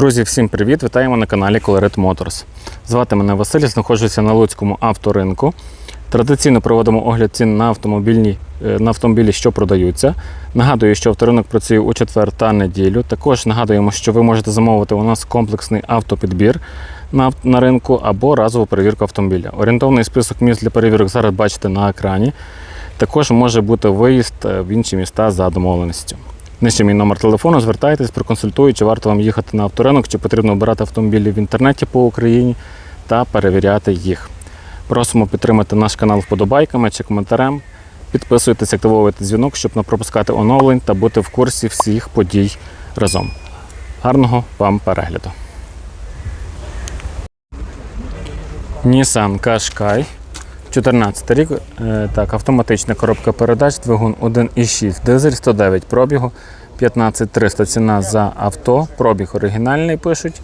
Друзі, всім привіт! Вітаємо на каналі Colorit Motors. Звати мене Василь, знаходжуся на Луцькому авторинку. Традиційно проводимо огляд цін на, автомобільні, е, на автомобілі, що продаються. Нагадую, що авторинок працює у четвер та неділю. Також нагадуємо, що ви можете замовити у нас комплексний автопідбір на, на ринку або разову перевірку автомобіля. Орієнтовний список міст для перевірок зараз бачите на екрані. Також може бути виїзд е, в інші міста за домовленістю. Нижче мій номер телефону, звертайтесь, проконсультую, чи варто вам їхати на авторинок, чи потрібно обирати автомобілі в інтернеті по Україні та перевіряти їх. Просимо підтримати наш канал вподобайками чи коментарем. Підписуйтесь, активовуйте дзвінок, щоб не пропускати оновлень та бути в курсі всіх подій разом. Гарного вам перегляду! Nissan Qashqai 14 рік, е, так, автоматична коробка передач, двигун 1,6, дизель 109 пробігу, 15300 ціна за авто, пробіг оригінальний пишуть.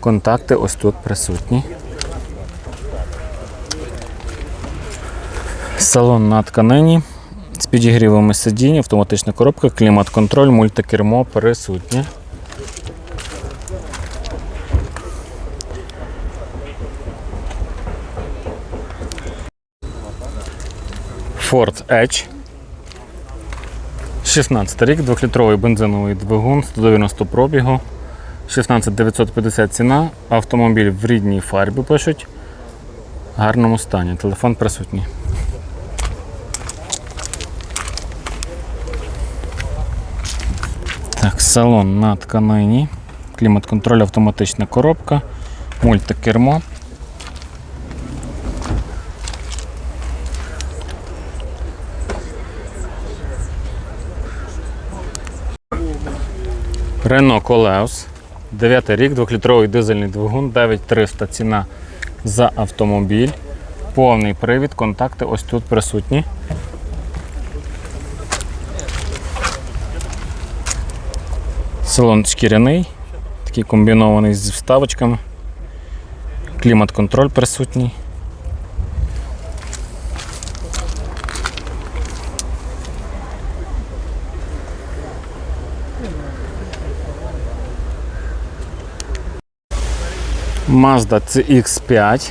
Контакти ось тут присутні. Салон на тканині з підігрівами сидінь, автоматична коробка, клімат-контроль, мультикермо присутнє. Ford Edge. 16 рік, 2-літровий бензиновий двигун, 190 пробігу, 16950 ціна. Автомобіль в рідній фарбі пишуть. В гарному стані. Телефон присутній. Так, салон на тканині. Клімат-контроль, автоматична коробка, мультикермо. Renault Coleos. 9 рік, 2-літровий дизельний двигун, 9300 ціна за автомобіль. Повний привід, контакти ось тут присутні. Салон шкіряний, такий комбінований з вставочками. Клімат-контроль присутній. Mazda CX5.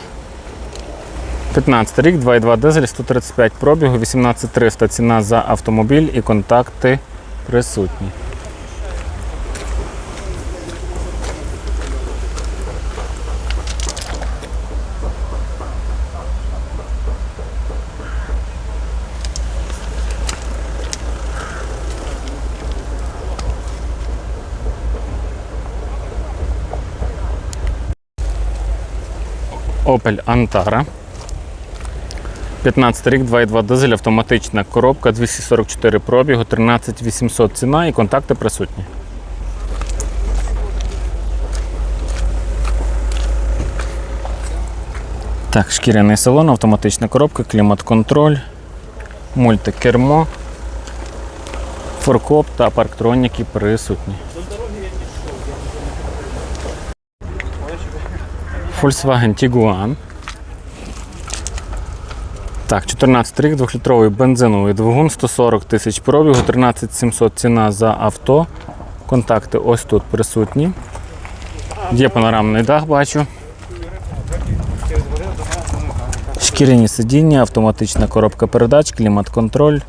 15 рік, 2,2 дизель, 135 пробігу, 18300 ціна за автомобіль і контакти присутні. Opel Antara. 15 рік, 2,2 дизель, автоматична коробка, 244 пробігу, 13800 ціна і контакти присутні. Так, шкіряний салон, автоматична коробка, клімат-контроль, мультикермо, форкоп та парктроніки присутні. Volkswagen Tiguan. Так, 14 рік, 2-літровий бензиновий двигун, 140 тисяч пробігу, 13 700 ціна за авто. Контакти ось тут присутні. Є панорамний дах, бачу. Шкіряні сидіння, автоматична коробка передач, клімат-контроль.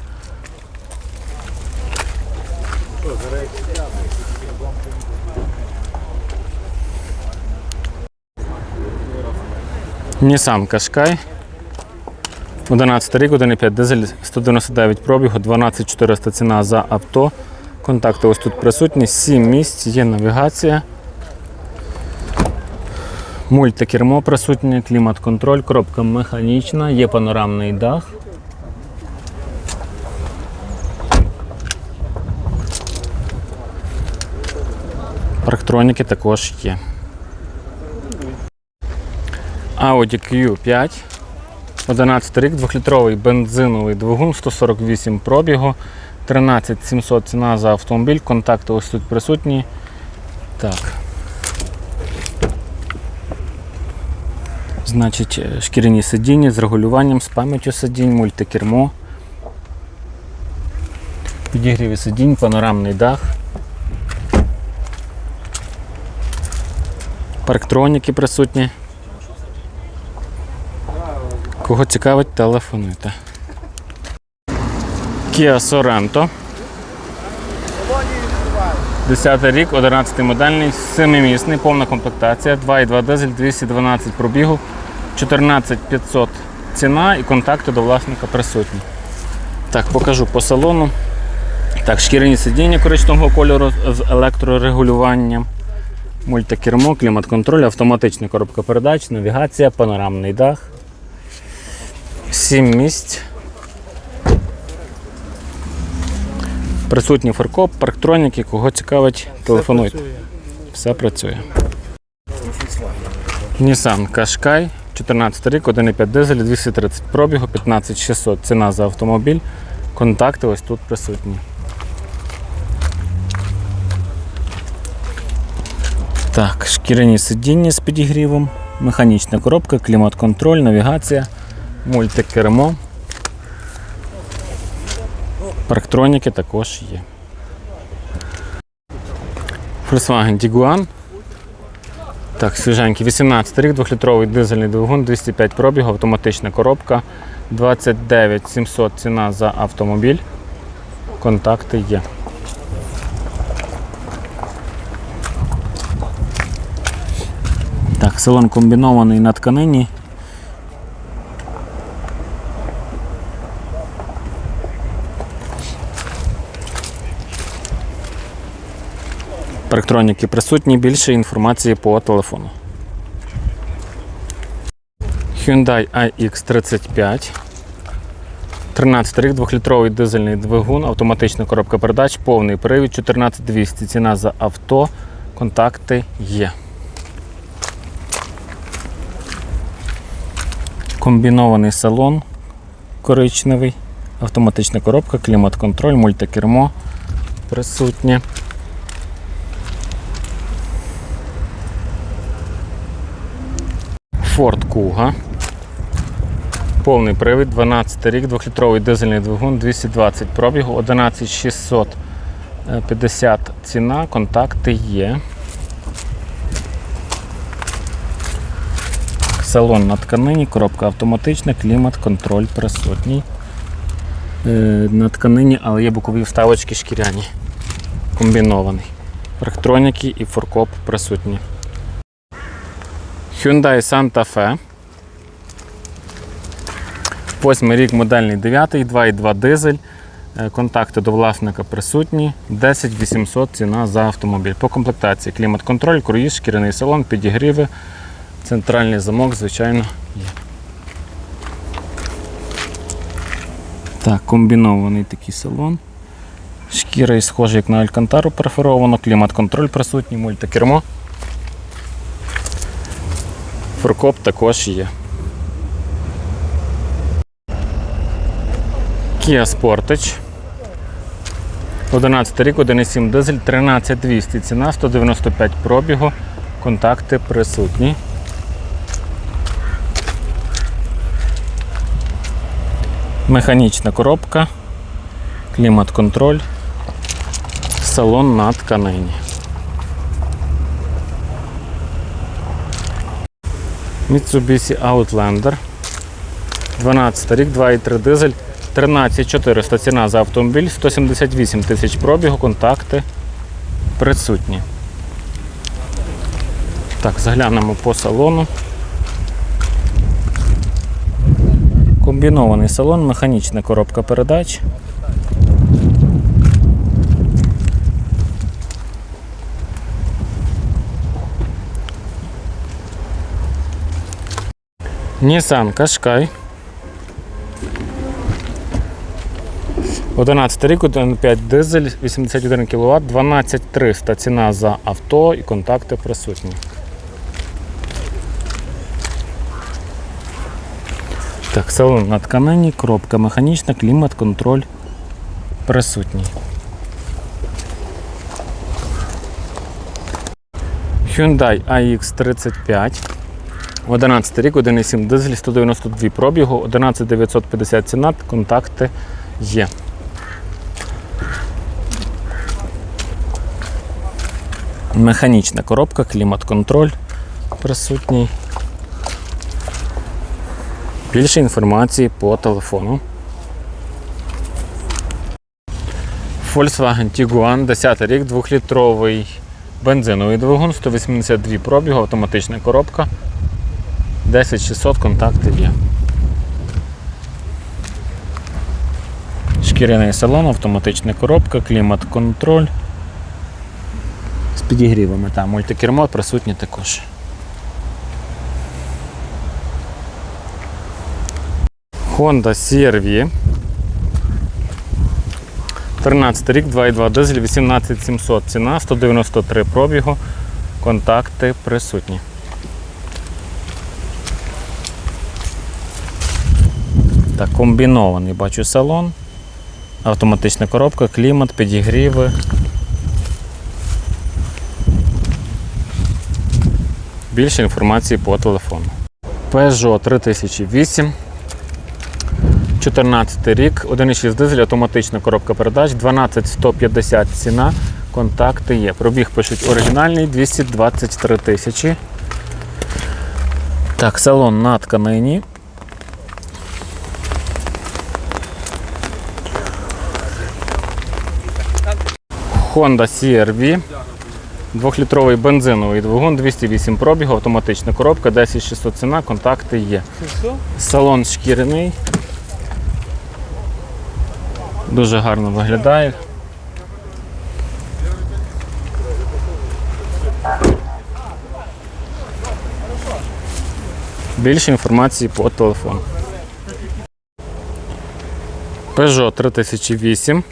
Nissan Qashqai. 11 рік, 1,5 дизель, 199 пробігу, 12400 ціна за авто. Контакти ось тут присутні, 7 місць, є навігація. Мультикермо присутнє, клімат-контроль, коробка механічна, є панорамний дах. Парктроніки також є. Audi Q5. 11 рік, 2-літровий бензиновий двигун, 148 пробігу, 13 700 ціна за автомобіль, контакти ось тут присутні. Так. Значить, е, шкіряні сидіння з регулюванням, з пам'яттю сидінь, мультикермо. Підігріві сидінь, панорамний дах. Парктроніки присутні. Кого цікавить, телефонуйте. Kia Sorento. 10 рік, 11 модельний, 7-місний, повна комплектація, 2,2 дизель, 212 пробігу, 14500 ціна і контакти до власника присутні. Так, покажу по салону. Так, шкіряні сидіння коричневого кольору з електрорегулюванням, мультикермо, клімат-контроль, автоматична коробка передач, навігація, панорамний дах. 7 місць. Присутній фаркоп, парктроніки, кого цікавить, телефонуйте. Все працює. Nissan Qashqai, 14 рік, 1,5 дизель, 230 пробігу, 15600 ціна за автомобіль. Контакти ось тут присутні. Так, шкіряні сидіння з підігрівом, механічна коробка, клімат-контроль, навігація, мультикермо. Парктроніки також є. Volkswagen Tiguan. Так, свіженький. 18 рік, 2-літровий дизельний двигун, 205 пробігу, автоматична коробка, 29 700 ціна за автомобіль. Контакти є. Так, салон комбінований на тканині. Парктроніки присутні, більше інформації по телефону. Hyundai iX35. 13 рік, 2-літровий дизельний двигун, автоматична коробка передач, повний привід, 14200 ціна за авто. Контакти є. Комбінований салон коричневий, автоматична коробка, клімат-контроль, мультикермо присутнє. Ford Kuga. Повний привід, 12 рік, 2-літровий дизельний двигун, 220 пробігу, 11650 ціна, контакти є. Салон на тканині, коробка автоматична, клімат, контроль присутній. Е, на тканині, але є бокові вставочки шкіряні. Комбінований. Парктроніки і форкоп присутні. Hyundai Santa Fe. Восьмий рік модельний 9, 2,2 дизель. Е, Контакти до власника присутні. 10 800 ціна за автомобіль. По комплектації клімат-контроль, круїз, шкіряний салон, підігріви, центральний замок, звичайно, є. Так, комбінований такий салон. Шкіра і схожа, як на Алькантару перфоровано, клімат-контроль присутній, мультикермо. Форкоп також є. Kia Sportage. 11 рік, 1,7 дизель, 13200 ціна, 195 пробігу. Контакти присутні. Механічна коробка, клімат-контроль, салон на тканині. Mitsubishi Outlander. 12 рік, 2,3 дизель, 13400 ціна за автомобіль, 178 тисяч пробігу, контакти присутні. Так, заглянемо по салону. Комбінований салон, механічна коробка передач. Nissan Qashqai. 11 рік, 1,5 дизель, 81 кВт, 12300 ціна за авто і контакти присутні. Так, салон на тканині, коробка механічна, клімат, контроль присутній. Hyundai iX35. 11 рік, 1,7 дизель, 192 пробігу, 11950 ціна, контакти є. Механічна коробка, клімат-контроль, присутній. Більше інформації по телефону. Volkswagen Tiguan, 10 рік, 2-літровий бензиновий двигун, 182 пробігу, автоматична коробка. 10600 контакти є. Шкіряний салон, автоматична коробка, клімат-контроль. З підігрівами там мультикермо присутні також. Honda CR-V. 13 рік, 2,2 дизель, 18700 ціна, 193 пробігу. Контакти присутні. Так, комбінований бачу салон. Автоматична коробка, клімат, підігріви. Більше інформації по телефону. Peugeot 3008. 14 рік, 1,6 дизель, автоматична коробка передач, 12150 ціна. Контакти є. Пробіг пишуть оригінальний 223 тисячі. Так, салон на Honda CR-V. Двохлітровий бензиновий двигун, 208 пробігу, автоматична коробка, 10600 ціна, контакти є. Салон шкіряний. Дуже гарно виглядає. Більше інформації по телефону. Peugeot 3008.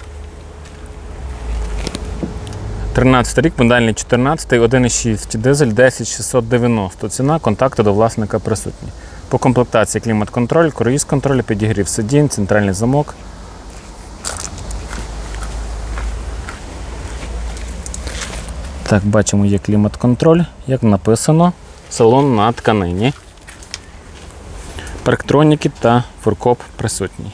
13 рік, модельний 14, 1,6 дизель 10690. Ціна, контакти до власника присутні. По комплектації клімат-контроль, круїз-контроль, підігрів сидінь, центральний замок. Так, бачимо, є клімат-контроль, як написано, салон на тканині. Парктроніки та фуркоп присутній.